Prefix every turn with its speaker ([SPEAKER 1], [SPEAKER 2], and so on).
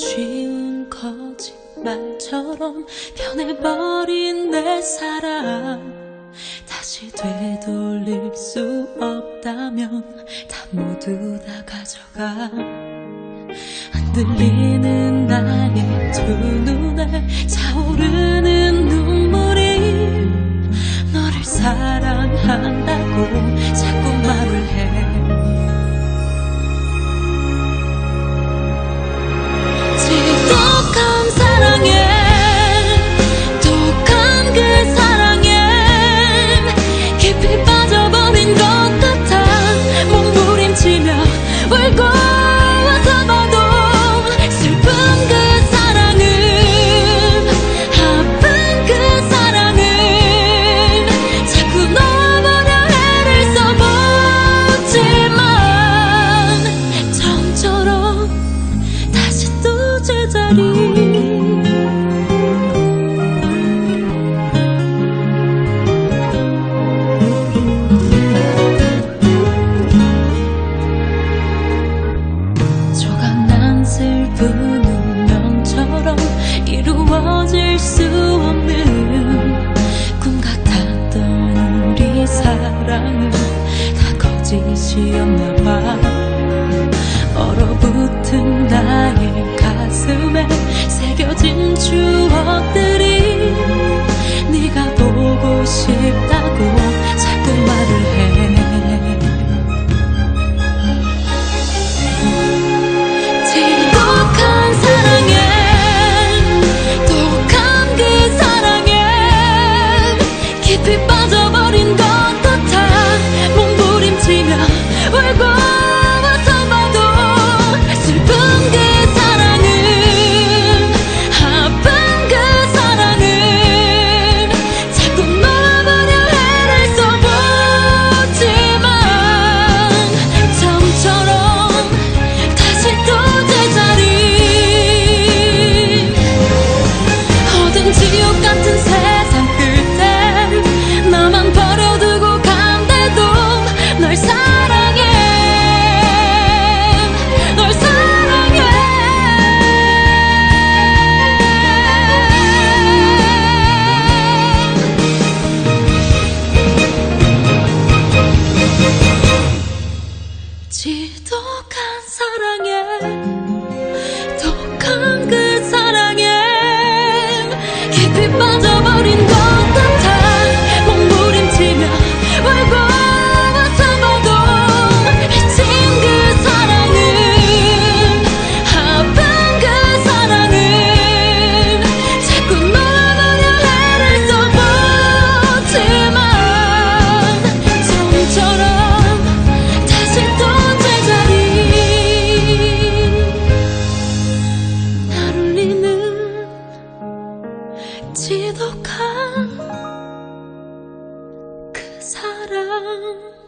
[SPEAKER 1] 쉬운 거짓말처럼 변해버린 내 사랑. 다시 되돌릴 수 없다면 다 모두 다 가져가. 흔들리는 날 수 없는 꿈 같았던 우리 사랑은 다 거짓이었나 봐. 얼어붙은 나의 가슴에 새겨진 추억들. 사랑.